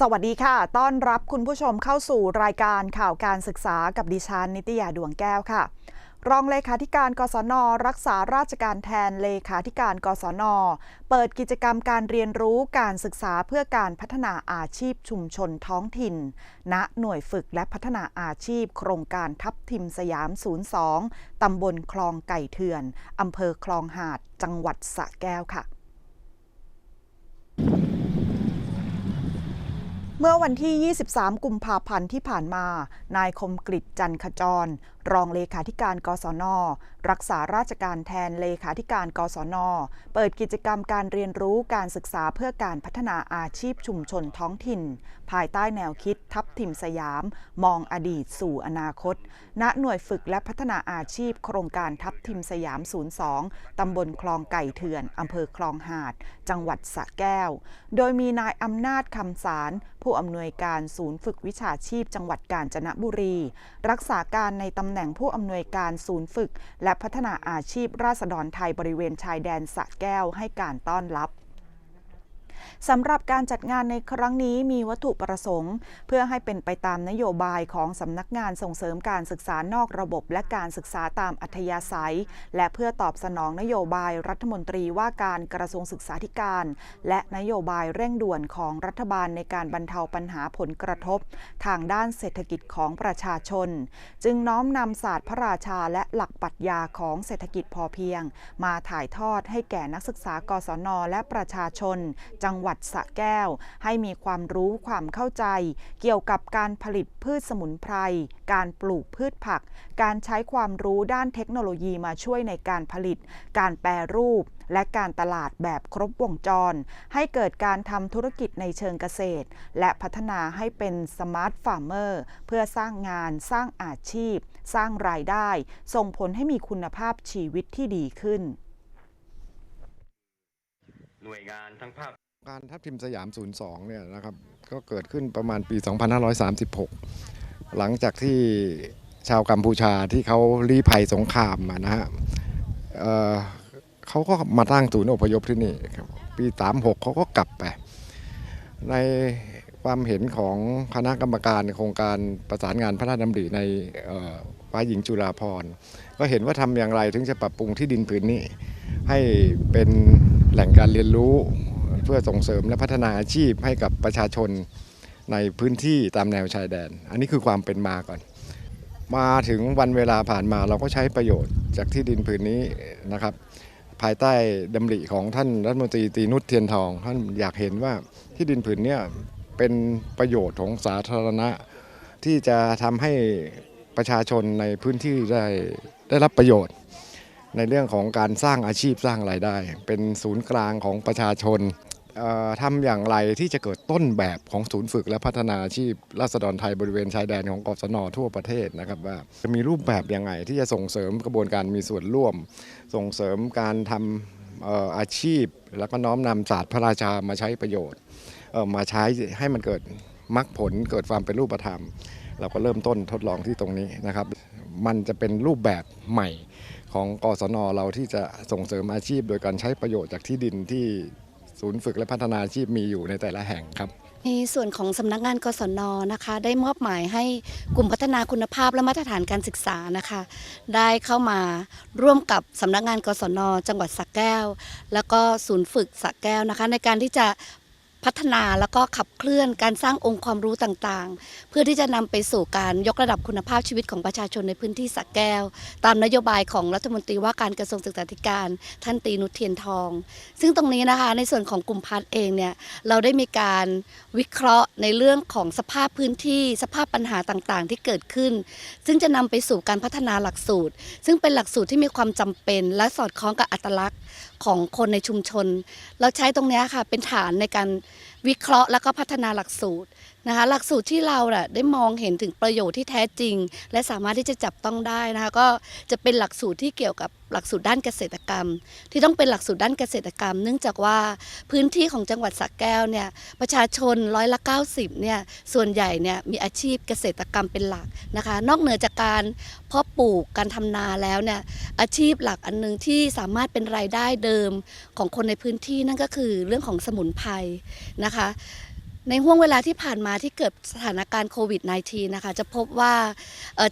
สวัสดีค่ะ ต้อนรับคุณผู้ชมเข้าสู่รายการข่าวการศึกษากับดิฉันนิตยาดวงแก้วค่ะ รองเลขาธิการกศน รักษาราชการแทนเลขาธิการกศน เปิดกิจกรรมการเรียนรู้การศึกษาเพื่อการพัฒนาอาชีพชุมชนท้องถิ่น ณ หน่วยฝึกและพัฒนาอาชีพ โครงการทับทิมสยาม 02 ตำบลคลองไก่เถื่อน อำเภอคลองหาด จังหวัดสระแก้วค่ะ เมื่อวันที่ 23 กุมภาพันธ์ที่ผ่านมา นายคมกริจจันขจร รองเลขาธิการกศน รักษาราชการแทนเลขาธิการกศน เปิดกิจกรรมการเรียนรู้การศึกษาเพื่อการพัฒนาอาชีพชุมชนท้องถิ่น ภายใต้แนวคิดทับทิมสยาม มองอดีตสู่อนาคต ณหน่วยฝึกและพัฒนาอาชีพโครงการทับทิมสยาม 02 ตำบลคลองไก่เถื่อน อำเภอคลองหาด จังหวัดสระแก้ว โดยมีนายอำนาจคำสาร ผู้อำนวยการศูนย์ฝึกวิชาชีพ จังหวัดกาญจนบุรี รักษาการในตำแหน่งผู้อำนวยการศูนย์ฝึก และพัฒนาอาชีพราษฎรไทยบริเวณชายแดนสะแก้วให้การต้อนรับ สำหรับการจัดงานในครั้งนี้มีวัตถุประสงค์ เพื่อให้เป็นไปตามนโยบายของสำนักงานส่งเสริมการศึกษานอกระบบ และการศึกษาตามอัธยาศัย และเพื่อตอบสนองนโยบายรัฐมนตรีว่าการกระทรวงศึกษาธิการ และนโยบายเร่งด่วนของรัฐบาลในการบรรเทาปัญหาผลกระทบ ทางด้านเศรษฐกิจของประชาชน จึงน้อมนำศาสตร์พระราชาและหลักปรัชญาของเศรษฐกิจพอเพียง มาถ่ายทอดให้แก่นักศึกษากศนและประชาชน จังหวัดวัดสะแก้ว ให้มีความรู้ความเข้าใจ เกี่ยวกับการผลิตพืชสมุนไพร การปลูกพืชผัก การใช้ความรู้ด้านเทคโนโลยีมาช่วยในการผลิต การแปรรูป และการตลาดแบบครบวงจร ให้เกิดการทำธุรกิจในเชิงเกษตร และพัฒนาให้เป็นสมาร์ทฟาร์มเมอร์เพื่อสร้างงานสร้างอาชีพ สร้างรายได้ ส่งผลให้มีคุณภาพชีวิตที่ดีขึ้นหน่วยงานทั้งภาค การทัพทิมสยาม 02 เนี่ยนะครับ ก็เกิดขึ้นประมาณปี 2536 หลังจากที่ชาวกัมพูชาที่เขาลี้ภัยสงครามมานะฮะเเขาก็มาตั้งศูนย์อพยพที่นี่ครับปี 36 เขาก็กลับไป ในความเห็นของคณะกรรมการโครงการประสานงานพระราชดำริในเอ่อฝ่ายหญิงจุฬาภรก็เห็นว่าทำอย่างไรถึงจะปรับปรุงที่ดินผืนนี้ ให้เป็นแหล่งการเรียนรู้ เพื่อส่งเสริมและพัฒนาอาชีพให้กับประชาชนในพื้นที่ตามแนวชายแดน อันนี้คือความเป็นมาก่อน มาถึงวันเวลาผ่านมาเราก็ใช้ประโยชน์จากที่ดินผืนนี้นะครับ ภายใต้ดำริของท่านรัฐมนตรีตีนุชเทียนทองท่านอยากเห็นว่าที่ดินผืนนี้เป็นประโยชน์ของสาธารณะ ที่จะทำให้ประชาชนในพื้นที่ได้ได้รับประโยชน์ ในเรื่องของการสร้างอาชีพสร้างรายได้ เป็นศูนย์กลางของประชาชน ทำอย่างไรที่จะเกิดต้นแบบของศูนย์ฝึกและพัฒนาอาชีพราษฎรไทยบริเวณชายแดนของกศนทั่วประเทศนะครับว่าจะมีรูปแบบยังไงที่จะส่งเสริมกระบวนการมีส่วนร่วม ส่งเสริมการทำอาชีพ แล้วก็น้อมนำศาสตร์พระราชามาใช้ประโยชน์มาใช้ให้มันเกิดมรรคผลเกิดความเป็นรูปธรรม เราก็เริ่มต้นทดลองที่ตรงนี้นะครับ มันจะเป็นรูปแบบใหม่ของกศนเราที่จะส่งเสริมอาชีพ โดยการใช้ประโยชน์จากที่ดินที่ ศูนย์ฝึกและพัฒนาอาชีพมีอยู่ในแต่ละแห่งครับ ในส่วนของสำนักงานกศนนะคะ ได้มอบหมายให้กลุ่มพัฒนาคุณภาพและมาตรฐานการศึกษานะคะ ได้เข้ามาร่วมกับสำนักงานกศนจังหวัดสระแก้ว แล้วก็ศูนย์ฝึกสระแก้วนะคะ ในการที่จะ พัฒนาแล้วก็ขับเคลื่อนการสร้างองค์ความรู้ต่างๆ เพื่อที่จะนำไปสู่การยกระดับคุณภาพชีวิตของประชาชนในพื้นที่สระแก้ว ตามนโยบายของรัฐมนตรีว่าการกระทรวงศึกษาธิการ ท่านตีนุชเทียนทอง ซึ่งตรงนี้นะคะในส่วนของกลุ่มพัฒเองเนี่ยเราได้มีการวิเคราะห์ในเรื่องของสภาพพื้นที่ สภาพปัญหาต่างๆ ที่เกิดขึ้น ซึ่งจะนำไปสู่การพัฒนาหลักสูตร ซึ่งเป็นหลักสูตรที่มีความจำเป็น และสอดคล้องกับอัตลักษณ์ของคนในชุมชน เราใช้ตรงนี้ค่ะเป็นฐานในการ วิเคราะห์แล้วก็พัฒนาหลักสูตร นะคะหลักสูตรที่เราได้มองเห็นถึงประโยชน์ที่แท้จริง และสามารถที่จะจับต้องได้นะคะก็จะเป็นหลักสูตรที่เกี่ยวกับหลักสูตรด้านเกษตรกรรม ที่ต้องเป็นหลักสูตรด้านเกษตรกรรม เนื่องจากว่าพื้นที่ของจังหวัดสระแก้วเนี่ยประชาชนร้อยละ90เนี่ยส่วนใหญ่เนี่ยมีอาชีพเกษตรกรรมเป็นหลักนะคะ นอกเหนือจากการเพาะปลูกการทำนาแล้วเนี่ยอาชีพหลักอันหนึงที่สามารถเป็นรายได้เดิมของคนในพื้นที่นั่นก็คือเรื่องของสมุนไพรนะคะ ในห่วงเวลาที่ผ่านมาที่เกิดสถานการณ์โควิด -19 นะคะจะพบว่า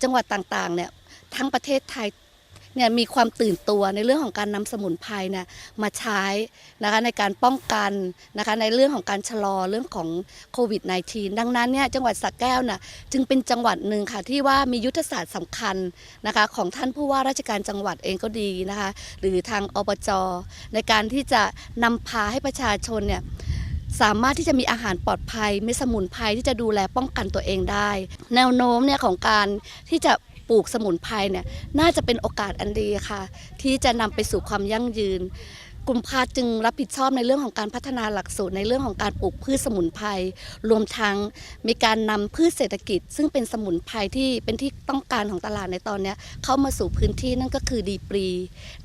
จังหวัดต่างๆเนี่ยทั้งประเทศไทยเนี่ยมีความตื่นตัวในเรื่องของการนำสมุนไพรเนี่ยมาใช้นะคะในการป้องกันนะคะในเรื่องของการชะลอเรื่องของโควิด -19 ดังนั้นเนี่ยจังหวัดสระแก้วน่ะจึงเป็นจังหวัดหนึ่งค่ะที่ว่ามียุทธศาสตร์สำคัญนะคะของท่านผู้ว่าราชการจังหวัดเองก็ดีนะคะหรือทางอบจในการที่จะนำพาให้ประชาชนเนี่ย สามารถที่จะมีอาหารปลอดภัยมีสมุนไพรที่จะดูแลป้องกันตัวเองได้ แนวโน้มเนี่ยของการที่จะปลูกสมุนไพรเนี่ยน่าจะเป็นโอกาสอันดีค่ะ ที่จะนำไปสู่ความยั่งยืน กลุ่มพาจึงรับผิดชอบในเรื่องของการพัฒนาหลักสูตรในเรื่องของการปลูกพืชสมุนไพรรวมทั้งมีการนำพืชเศรษฐกิจ ซึ่งเป็นสมุนไพรที่เป็นที่ต้องการของตลาดในตอนนี้เข้ามาสู่พื้นที่นั่นก็คือดีปรี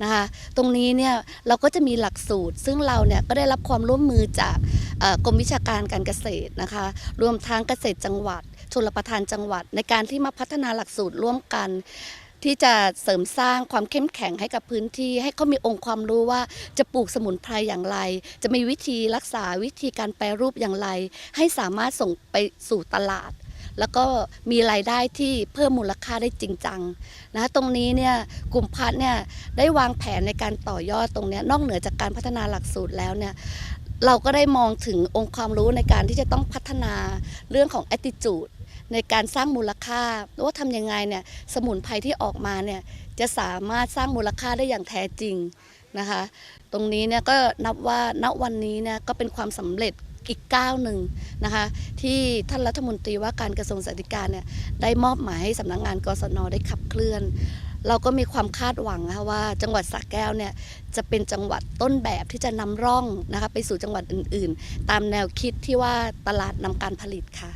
นะคะตรงนี้เนี่ยเราก็จะมีหลักสูตร ซึ่งเราเนี่ยก็ได้รับความร่วมมือจาก กรมวิชาการการเกษตรนะคะ รวมทั้งเกษตรจังหวัดชลประทานจังหวัด ในการที่มาพัฒนาหลักสูตรร่วมกัน ที่จะเสริมสร้างความเข้มแข็งให้กับพื้นที่ ให้เขามีองค์ความรู้ว่าจะปลูกสมุนไพรอย่างไร จะมีวิธีรักษาวิธีการแปรรูปอย่างไร ให้สามารถส่งไปสู่ตลาดแล้วก็มีรายได้ที่เพิ่มมูลค่าได้จริงจังนะตรงนี้เนี่ยกลุ่มพัฒน์เนี่ยได้วางแผนในการต่อยอดตรงนี้นอกเหนือจากการพัฒนาหลักสูตรแล้วเนี่ย เราก็ได้มองถึงองค์ความรู้ในการที่จะต้องพัฒนาเรื่องของ attitude ในการสร้างมูลค่าว่าทำยังไงเนี่ยสมุนไพรที่ออกมาเนี่ยจะสามารถสร้างมูลค่าได้อย่างแท้จริงนะคะ ตรงนี้เนี่ยก็นับว่าณวันนี้เนี่ยก็เป็นความสำเร็จอีกก้าวหนึ่งนะคะที่ท่านรัฐมนตรีว่าการกระทรวงสาธารณสุขเนี่ยได้มอบหมายให้สำนักงานกศนได้ขับเคลื่อน เราก็มีความคาดหวังนะคะว่าจังหวัดสระแก้วเนี่ยจะเป็นจังหวัดต้นแบบที่จะนำร่องนะคะไปสู่จังหวัดอื่นๆ ตามแนวคิดที่ว่าตลาดนำการผลิตค่ะ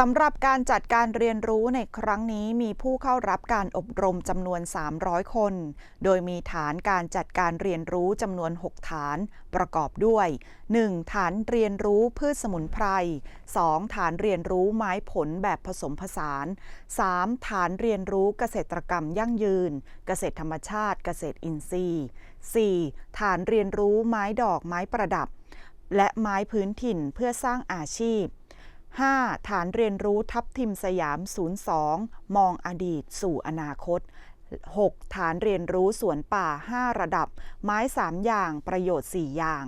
สำหรับการจัดการเรียนรู้ในครั้งนี้มีผู้เข้ารับการอบรมจำนวน 300 คน โดยมีฐานการจัดการเรียนรู้จำนวน 6 ฐาน ประกอบด้วย 1. ฐานเรียนรู้พืชสมุนไพร 2. ฐานเรียนรู้ไม้ผลแบบผสมผสาน 3. ฐานเรียนรู้เกษตรกรรมยั่งยืน เกษตรธรรมชาติเกษตรอินทรีย์ 4. ฐานเรียนรู้ไม้ดอกไม้ประดับ และไม้พื้นถิ่นเพื่อสร้างอาชีพ 5. ฐานเรียนรู้ทับทิมสยาม 02 มองอดีตสู่อนาคต 6. ฐานเรียนรู้สวนป่า 5 ระดับ ไม้ 3 อย่างประโยชน์ 4 อย่าง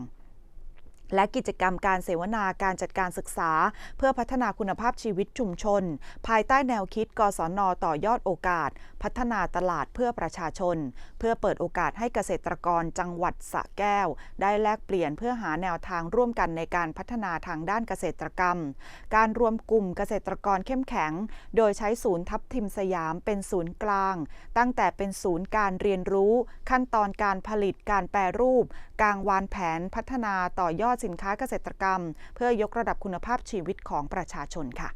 และกิจกรรมการเสวนาการจัดการศึกษา เพื่อพัฒนาคุณภาพชีวิตชุมชน ภายใต้แนวคิดกศนต่อยอดโอกาส พัฒนาตลาดเพื่อประชาชน เพื่อเปิดโอกาสให้เกษตรกรจังหวัดสระแก้ว ได้แลกเปลี่ยนเพื่อหาแนวทางร่วมกันในการพัฒนาทางด้านเกษตรกรรม การรวมกลุ่มเกษตรกรเข้มแข็ง โดยใช้ศูนย์ทับทิมสยามเป็นศูนย์กลาง ตั้งแต่เป็นศูนย์การเรียนรู้ ขั้นตอนการผลิตการแปรรูป การวางแผนพัฒนาต่อยอดสินค้าเกษตรกรรม เพื่อยกระดับคุณภาพชีวิตของประชาชนค่ะ